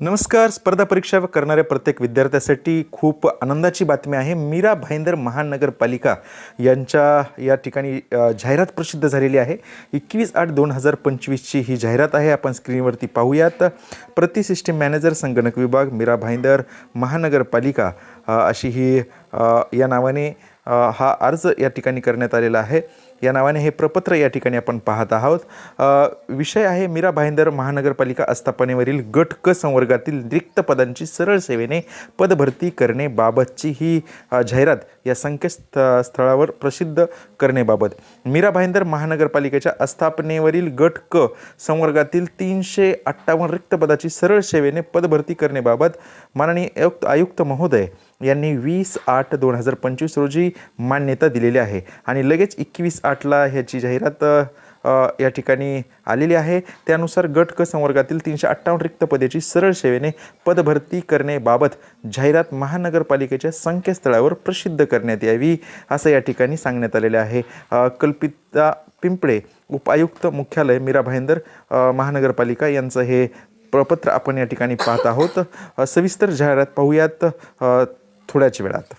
नमस्कार. स्पर्धा परीक्षा करणाऱ्या प्रत्येक विद्यार्थ्यासाठी खूप आनंदाची बातमी आहे. मीरा भाईंदर महानगरपालिका यांच्या या ठिकाणी जाहिरात प्रसिद्ध झालेली आहे. एकवीस आठ दोन हजार पंचवीसची ही जाहिरात आहे. आपण स्क्रीनवरती पाहूयात. प्रति सिस्टीम मॅनेजर संगणक विभाग मीरा भाईंदर महानगरपालिका अशी ही या नावाने हा अर्ज या ठिकाणी करण्यात आलेला आहे. या नावाने हे प्रपत्र या ठिकाणी आपण पाहत आहोत. विषय आहे मीरा भाईंदर महानगरपालिका आस्थापनेवरील गट क संवर्गातील रिक्त पदांची सरळ सेवेने पदभरती करणे बाबतची ही जाहिरात या संकेत स्थळावर प्रसिद्ध करण्याबाबत. मीरा भाईंदर महानगरपालिकेच्या आस्थापनेवरील गट क संवर्गातील तीनशे अठ्ठावन्न रिक्त पदाची सरळ सेवेने पदभरती करण्याबाबत माननीय आयुक्त आयुक्त महोदय यांनी वीस आठ दोन हजार पंचवीस रोजी मान्यता दिलेली आहे. आणि लगेच एकवीस आठला ह्याची जाहिरात या ठिकाणी आलेली आहे. त्यानुसार गट क संवर्गातील तीनशे अठ्ठावन्न रिक्त पदेची सरळ सेवेने पदभरती करण्याबाबत जाहिरात महानगरपालिकेच्या संकेतस्थळावर प्रसिद्ध करण्यात यावी असं या ठिकाणी सांगण्यात आलेलं आहे. कल्पिता पिंपळे उपायुक्त मुख्यालय मीरा भाईंदर महानगरपालिका यांचं हे प्रपत्र आपण या ठिकाणी पाहत आहोत. सविस्तर जाहिरात पाहूयात थोड्याच वेळात.